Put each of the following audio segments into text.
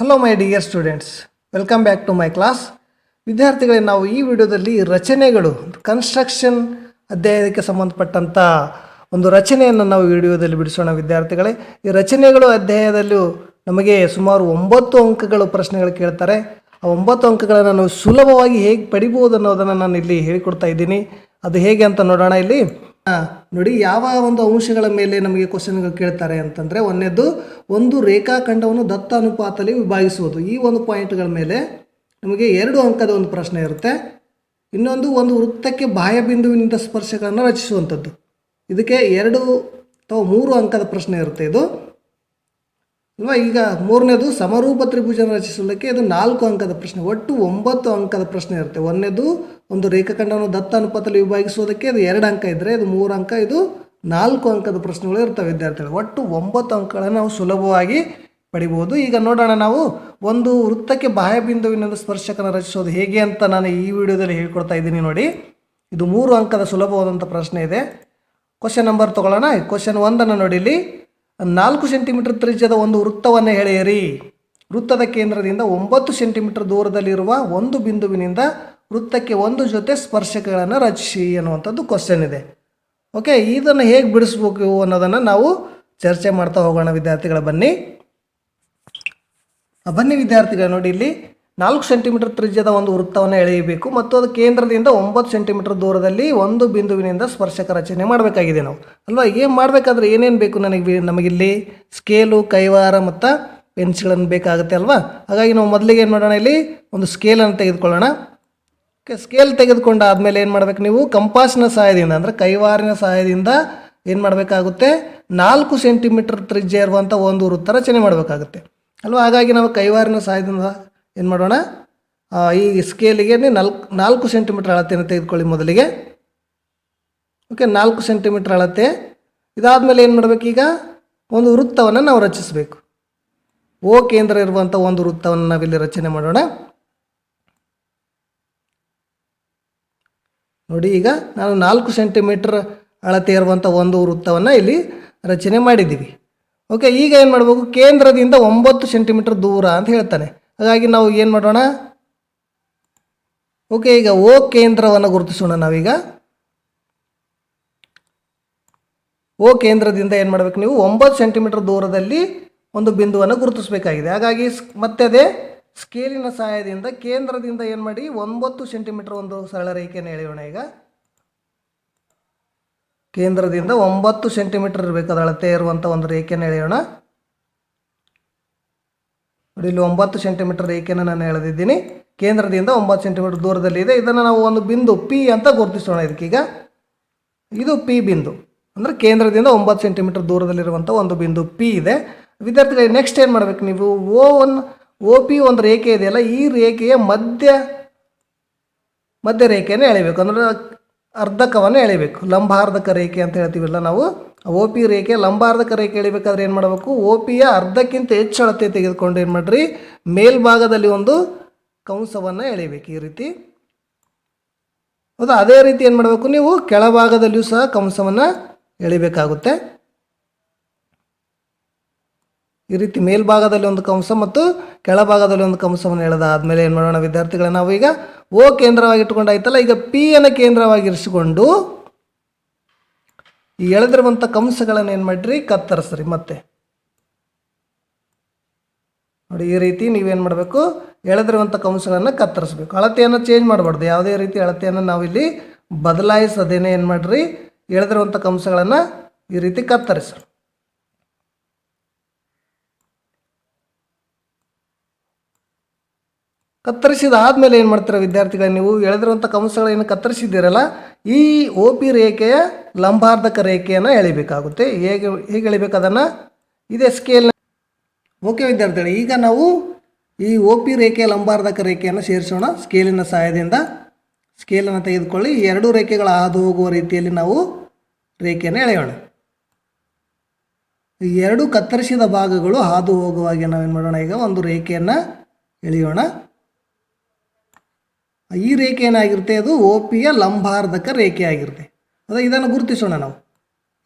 Hello my dear students welcome back to my class ವಿದ್ಯಾರ್ಥಿಗಳೇ, ನಾವು ಈ ವಿಡಿಯೋದಲ್ಲಿ ರಚನೆಗಳು ಕನ್ಸ್ಟ್ರಕ್ಷನ್ ಅಧ್ಯಾಯಕ್ಕೆ ಸಂಬಂಧಪಟ್ಟಂಥ ಒಂದು ರಚನೆಯನ್ನು ನಾವು ವಿಡಿಯೋದಲ್ಲಿ ಬಿಡಿಸೋಣ ವಿದ್ಯಾರ್ಥಿಗಳೇ. ಈ ರಚನೆಗಳು ಅಧ್ಯಾಯದಲ್ಲೂ ನಮಗೆ ಸುಮಾರು ಒಂಬತ್ತು ಅಂಕಗಳು ಪ್ರಶ್ನೆಗಳು ಕೇಳ್ತಾರೆ. ಆ ಒಂಬತ್ತು ಅಂಕಗಳನ್ನು ನಾವು ಸುಲಭವಾಗಿ ಹೇಗೆ ಪಡಿಬೋದು ಅನ್ನೋದನ್ನು ನಾನು ಇಲ್ಲಿ ಹೇಳಿಕೊಡ್ತಾ ಇದ್ದೀನಿ. ಅದು ಹೇಗೆ ಅಂತ ನೋಡೋಣ ಇಲ್ಲಿ. ನೋಡಿ, ಯಾವ ಒಂದು ಅಂಶಗಳ ಮೇಲೆ ನಮಗೆ ಕ್ವಶನ್ಗಳು ಕೇಳ್ತಾರೆ ಅಂತಂದರೆ ಒಂದನೇದು ಒಂದು ರೇಖಾಖಂಡವನ್ನು ದತ್ತ ಅನುಪಾತದಲ್ಲಿ ವಿಭಾಗಿಸುವುದು. ಈ ಒಂದು ಪಾಯಿಂಟ್ಗಳ ಮೇಲೆ ನಮಗೆ ಎರಡು ಅಂಕದ ಒಂದು ಪ್ರಶ್ನೆ ಇರುತ್ತೆ. ಇನ್ನೊಂದು, ಒಂದು ವೃತ್ತಕ್ಕೆ ಬಾಹ್ಯ ಬಿಂದುವಿನಿಂದ ಸ್ಪರ್ಶಗಳನ್ನು ರಚಿಸುವಂಥದ್ದು. ಇದಕ್ಕೆ ಎರಡು ಅಥವಾ ಮೂರು ಅಂಕದ ಪ್ರಶ್ನೆ ಇರುತ್ತೆ ಇದು. ಅಲ್ವಾ ಈಗ ಮೂರನೇದು ಸಮರೂಪ ತ್ರಿಭುಜ ರಚಿಸುವುದಕ್ಕೆ ಇದು ನಾಲ್ಕು ಅಂಕದ ಪ್ರಶ್ನೆ, ಒಟ್ಟು ಒಂಬತ್ತು ಅಂಕದ ಪ್ರಶ್ನೆ ಇರುತ್ತೆ. ಒಂದನೇದು ಒಂದು ರೇಖಾಖಂಡವನ್ನು ದತ್ತ ಅನುಪಾತದಲ್ಲಿ ವಿಭಾಗಿಸುವುದಕ್ಕೆ ಇದು ಎರಡು ಅಂಕ ಇದ್ದರೆ ಇದು ಮೂರು ಅಂಕ, ಇದು ನಾಲ್ಕು ಅಂಕದ ಪ್ರಶ್ನೆಗಳು ಇರ್ತವೆ ವಿದ್ಯಾರ್ಥಿಗಳು. ಒಟ್ಟು ಒಂಬತ್ತು ಅಂಕಗಳನ್ನು ನಾವು ಸುಲಭವಾಗಿ ಪಡಿಬೋದು. ಈಗ ನೋಡೋಣ ನಾವು ಒಂದು ವೃತ್ತಕ್ಕೆ ಬಾಹ್ಯ ಬಿಂದುವಿನಿಂದ ಸ್ಪರ್ಶಕನ ರಚಿಸೋದು ಹೇಗೆ ಅಂತ ನಾನು ಈ ವಿಡಿಯೋದಲ್ಲಿ ಹೇಳ್ಕೊಡ್ತಾ ಇದ್ದೀನಿ ನೋಡಿ. ಇದು ಮೂರು ಅಂಕದ ಸುಲಭವಾದಂಥ ಪ್ರಶ್ನೆ ಇದೆ. ಕ್ವಶನ್ ನಂಬರ್ ತೊಗೊಳ್ಳೋಣ. ಕ್ವಶನ್ ಒಂದನ್ನು ಇಲ್ಲಿ. ನಾಲ್ಕು ಸೆಂಟಿಮೀಟರ್ ತ್ರಿಜ್ಯದ ಒಂದು ವೃತ್ತವನ್ನು ಎಳೆಯಿರಿ. ವೃತ್ತದ ಕೇಂದ್ರದಿಂದ ಒಂಬತ್ತು ಸೆಂಟಿಮೀಟರ್ ದೂರದಲ್ಲಿರುವ ಒಂದು ಬಿಂದುವಿನಿಂದ ವೃತ್ತಕ್ಕೆ ಒಂದು ಜೊತೆ ಸ್ಪರ್ಶಕಗಳನ್ನು ರಚಿಸಿ ಅನ್ನುವಂಥದ್ದು ಕ್ವಶನ್ ಇದೆ. ಓಕೆ ಇದನ್ನು ಹೇಗೆ ಬಿಡಿಸ್ಬೇಕು ಅನ್ನೋದನ್ನು ನಾವು ಚರ್ಚೆ ಮಾಡ್ತಾ ಹೋಗೋಣ ವಿದ್ಯಾರ್ಥಿಗಳ ಬನ್ನಿ. ಬನ್ನಿ ವಿದ್ಯಾರ್ಥಿಗಳ ನೋಡಿ ಇಲ್ಲಿ ನಾಲ್ಕು ಸೆಂಟಿಮೀಟರ್ ತ್ರಿಜ್ಯದ ಒಂದು ವೃತ್ತವನ್ನು ಎಳೆಯಬೇಕು ಮತ್ತು ಅದು ಕೇಂದ್ರದಿಂದ ಒಂಬತ್ತು ಸೆಂಟಿಮೀಟರ್ ದೂರದಲ್ಲಿ ಒಂದು ಬಿಂದುವಿನಿಂದ ಸ್ಪರ್ಶಕ ರಚನೆ ಮಾಡಬೇಕಾಗಿದೆ ನಾವು. ಅಲ್ವಾ? ಏನು ಮಾಡಬೇಕಾದ್ರೆ ಏನೇನು ಬೇಕು ನನಗೆ ನಮಗಿಲ್ಲಿ? ಸ್ಕೇಲು, ಕೈವಾರ ಮತ್ತು ಪೆನ್ಸಿಲನ್ನು ಬೇಕಾಗುತ್ತೆ ಅಲ್ವಾ? ಹಾಗಾಗಿ ನಾವು ಮೊದಲಿಗೆ ಏನು ಮಾಡೋಣ ಇಲ್ಲಿ? ಒಂದು ಸ್ಕೇಲನ್ನು ತೆಗೆದುಕೊಳ್ಳೋಣ. ಸ್ಕೇಲ್ ತೆಗೆದುಕೊಂಡು ಆದಮೇಲೆ ಏನು ಮಾಡಬೇಕು ನೀವು? ಕಂಪಾಸ್ನ ಸಹಾಯದಿಂದ, ಅಂದರೆ ಕೈವಾರಿನ ಸಹಾಯದಿಂದ ಏನು ಮಾಡಬೇಕಾಗುತ್ತೆ? ನಾಲ್ಕು ಸೆಂಟಿಮೀಟರ್ ತ್ರಿಜ್ಯ ಇರುವಂಥ ಒಂದು ವೃತ್ತ ರಚನೆ ಮಾಡಬೇಕಾಗುತ್ತೆ. ಅಲ್ವಾ? ಹಾಗಾಗಿ ನಾವು ಕೈವಾರಿನ ಸಹಾಯದಿಂದ ಏನು ಮಾಡೋಣ? ಈ ಸ್ಕೇಲಿಗೆ ನಾಲ್ಕು ನಾಲ್ಕು ಸೆಂಟಿಮೀಟರ್ ಅಳತೆಯನ್ನು ತೆಗೆದುಕೊಳ್ಳಿ ಮೊದಲಿಗೆ. ಓಕೆ ನಾಲ್ಕು ಸೆಂಟಿಮೀಟರ್ ಅಳತೆ. ಇದಾದಮೇಲೆ ಏನು ಮಾಡಬೇಕು ಈಗ? ಒಂದು ವೃತ್ತವನ್ನು ನಾವು ರಚಿಸಬೇಕು. ಓ ಕೇಂದ್ರ ಇರುವಂಥ ಒಂದು ವೃತ್ತವನ್ನು ನಾವಿಲ್ಲಿ ರಚನೆ ಮಾಡೋಣ. ನೋಡಿ, ಈಗ ನಾನು ನಾಲ್ಕು ಸೆಂಟಿಮೀಟರ್ ಅಳತೆ ಇರುವಂಥ ಒಂದು ವೃತ್ತವನ್ನು ಇಲ್ಲಿ ರಚನೆ ಮಾಡಿದ್ದೀವಿ. ಓಕೆ ಈಗ ಏನು ಮಾಡಬೇಕು? ಕೇಂದ್ರದಿಂದ ಒಂಬತ್ತು ಸೆಂಟಿಮೀಟರ್ ದೂರ ಅಂತ ಹೇಳ್ತಾನೆ. ಹಾಗಾಗಿ ನಾವು ಏನು ಮಾಡೋಣ? ಓಕೆ ಈಗ ಓ ಕೇಂದ್ರವನ್ನು ಗುರುತಿಸೋಣ ನಾವೀಗ. ಓ ಕೇಂದ್ರದಿಂದ ಏನು ಮಾಡಬೇಕು ನೀವು? ಒಂಬತ್ತು ಸೆಂಟಿಮೀಟರ್ ದೂರದಲ್ಲಿ ಒಂದು ಬಿಂದುವನ್ನು ಗುರುತಿಸಬೇಕಾಗಿದೆ. ಹಾಗಾಗಿ ಮತ್ತೆ ಅದೇ ಸ್ಕೇಲಿನ ಸಹಾಯದಿಂದ ಕೇಂದ್ರದಿಂದ ಏನು ಮಾಡಿ? ಒಂಬತ್ತು ಸೆಂಟಿಮೀಟರ್ ಒಂದು ಸರಳ ರೇಖೆಯನ್ನು ಎಳೆಯೋಣ ಈಗ. ಕೇಂದ್ರದಿಂದ ಒಂಬತ್ತು ಸೆಂಟಿಮೀಟರ್ ಇರಬೇಕು. ಅದು ಅಳತೆ ಇರುವಂಥ ಒಂದು ರೇಖೆಯನ್ನು ಎಳೆಯೋಣ. ನೋಡಿ, ಇಲ್ಲಿ ಒಂಬತ್ತು ಸೆಂಟಿಮೀಟರ್ ರೇಖೆಯನ್ನು ನಾನು ಎಳೆದಿದ್ದೀನಿ. ಕೇಂದ್ರದಿಂದ ಒಂಬತ್ತು ಸೆಂಟಿಮೀಟರ್ ದೂರದಲ್ಲಿ ಇದೆ ಇದನ್ನು ನಾವು ಒಂದು ಬಿಂದು ಪಿ ಅಂತ ಗುರುತಿಸೋಣ ಇದಕ್ಕೀಗ ಇದು ಪಿ ಬಿಂದು. ಅಂದರೆ ಕೇಂದ್ರದಿಂದ ಒಂಬತ್ತು ಸೆಂಟಿಮೀಟರ್ ದೂರದಲ್ಲಿರುವಂಥ ಒಂದು ಬಿಂದು ಪಿ ಇದೆ. ವಿದ್ಯಾರ್ಥಿಗಳಿಗೆ ನೆಕ್ಸ್ಟ್ ಏನು ಮಾಡಬೇಕು ನೀವು? ಓ ಒನ್ ಓ ಪಿ ಒಂದು ರೇಖೆ ಇದೆಯಲ್ಲ, ಈ ರೇಖೆಯ ಮಧ್ಯ ಮಧ್ಯ ರೇಖೆಯನ್ನು ಎಳಿಬೇಕು. ಅಂದರೆ ಅರ್ಧಕವನ್ನು ಎಳಿಬೇಕು. ಲಂಬಾರ್ಧಕ ರೇಖೆ ಅಂತ ಹೇಳ್ತೀವಲ್ಲ ನಾವು. ಓ ಪಿ ರೇಖೆ, ಲಂಬಾರ್ಧಕ ರೇಖೆ ಎಳಿಬೇಕಾದ್ರೆ ಏನು ಮಾಡಬೇಕು? ಓ ಪಿಯ ಅರ್ಧಕ್ಕಿಂತ ಹೆಚ್ಚು ಅಳತೆ ತೆಗೆದುಕೊಂಡು ಏನು ಮಾಡಿರಿ? ಮೇಲ್ಭಾಗದಲ್ಲಿ ಒಂದು ಕಂಸವನ್ನು ಎಳಿಬೇಕು ಈ ರೀತಿ. ಹೌದಾ? ಅದೇ ರೀತಿ ಏನು ಮಾಡಬೇಕು ನೀವು? ಕೆಳಭಾಗದಲ್ಲಿಯೂ ಸಹ ಕಂಸವನ್ನು ಎಳಿಬೇಕಾಗುತ್ತೆ. ಈ ರೀತಿ ಮೇಲ್ಭಾಗದಲ್ಲಿ ಒಂದು ಕಂಸ ಮತ್ತು ಕೆಳಭಾಗದಲ್ಲಿ ಒಂದು ಕಂಸವನ್ನು ಎಳೆದಾದ್ಮೇಲೆ ಏನು ಮಾಡೋಣ ವಿದ್ಯಾರ್ಥಿಗಳ ನಾವು ಈಗ ಓ ಕೇಂದ್ರವಾಗಿ ಇಟ್ಕೊಂಡು ಆಯ್ತಲ್ಲ ಈಗ ಪಿ ಅನ್ನು ಕೇಂದ್ರವಾಗಿರಿಸಿಕೊಂಡು ಈ ಎಳೆದಿರುವಂಥ ಕಂಸಗಳನ್ನು ಏನು ಮಾಡಿರಿ? ಕತ್ತರಿಸ್ರಿ ಮತ್ತೆ. ನೋಡಿ, ಈ ರೀತಿ ನೀವೇನು ಮಾಡಬೇಕು? ಎಳೆದಿರುವಂಥ ಕಂಸಗಳನ್ನು ಕತ್ತರಿಸ್ಬೇಕು. ಅಳತೆಯನ್ನು ಚೇಂಜ್ ಮಾಡಬಾರ್ದು. ಯಾವುದೇ ರೀತಿ ಅಳತೆಯನ್ನು ನಾವಿಲ್ಲಿ ಬದಲಾಯಿಸದೇನೆ ಏನು ಮಾಡಿರಿ? ಎಳೆದಿರುವಂಥ ಕಂಸಗಳನ್ನು ಈ ರೀತಿ ಕತ್ತರಿಸ್ರಿ. ಕತ್ತರಿಸಿದ ಆದಮೇಲೆ ಏನು ಮಾಡ್ತೀರ ವಿದ್ಯಾರ್ಥಿಗಳು ನೀವು? ಎಳೆದಿರುವಂಥ ಕಂಸಗಳೇನು ಕತ್ತರಿಸಿದ್ದೀರಲ್ಲ? ಈ ಓ ಪಿ ರೇಖೆಯ ಲಂಬಾರ್ಧಕ ರೇಖೆಯನ್ನು ಎಳಿಬೇಕಾಗುತ್ತೆ. ಹೇಗೆ ಹೇಗೆ ಎಳಿಬೇಕು ಅದನ್ನು? ಇದೇ ಸ್ಕೇಲ್ನ ಓಕೆ ವಿದ್ಯಾರ್ಥಿಗಳು, ಈಗ ನಾವು ಈ ಓ ಪಿ ರೇಖೆಯ ಲಂಬಾರ್ಧಕ ರೇಖೆಯನ್ನು ಸೇರಿಸೋಣ. ಸ್ಕೇಲಿನ ಸಹಾಯದಿಂದ ಸ್ಕೇಲನ್ನು ತೆಗೆದುಕೊಳ್ಳಿ. ಎರಡೂ ರೇಖೆಗಳು ಹಾದು ಹೋಗುವ ರೀತಿಯಲ್ಲಿ ನಾವು ರೇಖೆಯನ್ನು ಎಳೆಯೋಣ. ಎರಡು ಕತ್ತರಿಸಿದ ಭಾಗಗಳು ಹಾದು ಹೋಗುವಾಗೆ ನಾವೇನು ಮಾಡೋಣ? ಈಗ ಒಂದು ರೇಖೆಯನ್ನು ಎಳೆಯೋಣ. ಈ ರೇಖೆ ಏನಾಗಿರುತ್ತೆ? ಅದು ಓ ಪಿಯ ಲಂಬಾರ್ಧಕ ರೇಖೆ ಆಗಿರುತ್ತೆ ಅದ ಇದನ್ನು ಗುರುತಿಸೋಣ ನಾವು.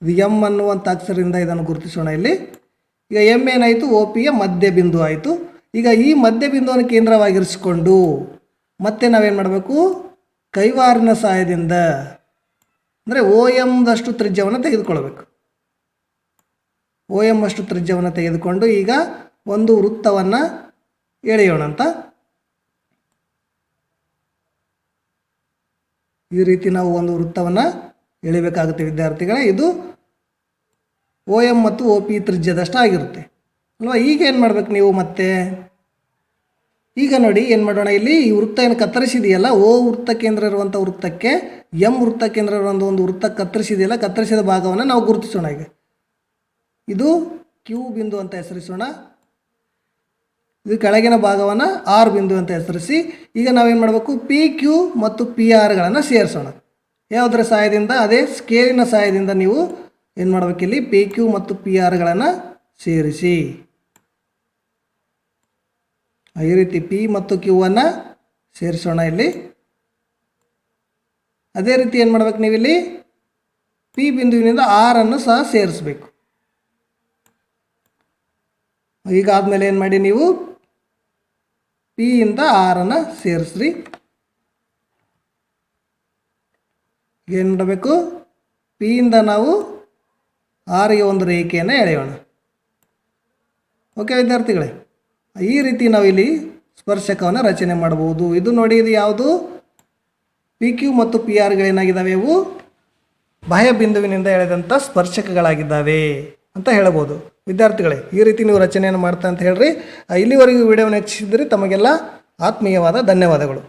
ಇದು ಎಂ ಅನ್ನುವಂಥ ಅಕ್ಷರದಿಂದ ಇದನ್ನು ಗುರುತಿಸೋಣ ಇಲ್ಲಿ. ಈಗ ಎಂ ಏನಾಯಿತು? ಓ ಪಿಯ ಮಧ್ಯ ಬಿಂದು ಆಯಿತು. ಈಗ ಈ ಮಧ್ಯ ಬಿಂದುವನ್ನು ಕೇಂದ್ರವಾಗಿರಿಸಿಕೊಂಡು ಮತ್ತೆ ನಾವೇನು ಮಾಡಬೇಕು? ಕೈವಾರಿನ ಸಹಾಯದಿಂದ, ಅಂದರೆ ಓ ಎಮ್ದಷ್ಟು ತ್ರಿಜ್ಯವನ್ನು ತೆಗೆದುಕೊಳ್ಬೇಕು ಓ ಎಂ ಅಷ್ಟು ತ್ರಿಜ್ಯವನ್ನು ತೆಗೆದುಕೊಂಡು ಈಗ ಒಂದು ವೃತ್ತವನ್ನು ಎಳೆಯೋಣ ಅಂತ. ಈ ರೀತಿ ನಾವು ಒಂದು ವೃತ್ತವನ್ನು ಎಳಿಬೇಕಾಗುತ್ತೆ ವಿದ್ಯಾರ್ಥಿಗಳೇ, ಇದು ಓ ಎಂ ಮತ್ತು ಒ ಪಿ ತ್ರಿಜ್ಯದಷ್ಟು ಆಗಿರುತ್ತೆ. ಅಲ್ವಾ? ಈಗ ಏನು ಮಾಡ್ಬೇಕು ನೀವು ಮತ್ತೆ? ಈಗ ನೋಡಿ, ಏನು ಮಾಡೋಣ ಇಲ್ಲಿ? ಈ ವೃತ್ತ ಏನು ಕತ್ತರಿಸಿದೆಯಲ್ಲ, ಓ ವೃತ್ತ ಕೇಂದ್ರ ಇರುವಂಥ ವೃತ್ತಕ್ಕೆ ಎಂ ವೃತ್ತ ಕೇಂದ್ರ ಇರುವಂಥ ಒಂದು ವೃತ್ತ ಕತ್ತರಿಸಿದೆಯಲ್ಲ, ಕತ್ತರಿಸಿದ ಭಾಗವನ್ನು ನಾವು ಗುರುತಿಸೋಣ ಈಗ. ಇದು ಕ್ಯೂ ಬಿಂದು ಅಂತ ಹೆಸರಿಸೋಣ. ಇದು ಕೆಳಗಿನ ಭಾಗವನ್ನು ಆರ್ ಬಿಂದು ಅಂತ ಹೆಸರಿಸಿ, ಈಗ ನಾವೇನು ಮಾಡಬೇಕು? ಪಿ ಕ್ಯೂ ಮತ್ತು ಪಿ ಆರ್ಗಳನ್ನು ಸೇರಿಸೋಣ. ಯಾವುದರ ಸಹಾಯದಿಂದ? ಅದೇ ಸ್ಕೇಲಿನ ಸಹಾಯದಿಂದ ನೀವು ಏನು ಮಾಡಬೇಕಿಲ್ಲಿ ಪಿ ಕ್ಯೂ ಮತ್ತು ಪಿ ಆರ್ಗಳನ್ನು ಸೇರಿಸಿ. ಈ ರೀತಿ ಪಿ ಮತ್ತು ಕ್ಯೂ ಅನ್ನು ಸೇರಿಸೋಣ ಇಲ್ಲಿ. ಅದೇ ರೀತಿ ಏನು ಮಾಡ್ಬೇಕು ನೀವಿಲ್ಲಿ ಪಿ ಬಿಂದುವಿನಿಂದ ಆರನ್ನು ಸಹ ಸೇರಿಸಬೇಕು. ಈಗ ಆದಮೇಲೆ ಏನು ಮಾಡಿ ನೀವು? ಪಿ ಇಂದ ಆರನ್ನು ಸೇರಿಸ್ರಿ. ಏನು ಮಾಡಬೇಕು? ಇಂದ ನಾವು ಆರಿಗೆ ಒಂದು ರೇಖೆಯನ್ನು ಎಳೆಯೋಣ. ಓಕೆ ವಿದ್ಯಾರ್ಥಿಗಳೇ, ಈ ರೀತಿ ನಾವು ಇಲ್ಲಿ ಸ್ಪರ್ಶಕವನ್ನು ರಚನೆ ಮಾಡಬಹುದು. ಇದು ನೋಡಿ, ಇದು ಯಾವುದು? ಪಿ ಕ್ಯೂ ಮತ್ತು ಪಿ ಆರ್ಗಳೇನಾಗಿದ್ದಾವೆ ಇವು ಬಾಹ್ಯ ಬಿಂದುವಿನಿಂದ ಎಳೆದಂಥ ಸ್ಪರ್ಶಕಗಳಾಗಿದ್ದಾವೆ ಅಂತ ಹೇಳ್ಬೋದು. ವಿದ್ಯಾರ್ಥಿಗಳೇ, ಈ ರೀತಿ ನೀವು ರಚನೆಯನ್ನು ಮಾಡ್ತಾ ಅಂತ ಹೇಳ್ರಿ. ಇಲ್ಲಿವರೆಗೂ ವಿಡಿಯೋವನ್ನು ಹೆಚ್ಚಿಸಿದ್ರೆ ತಮಗೆಲ್ಲ ಆತ್ಮೀಯವಾದ ಧನ್ಯವಾದಗಳು.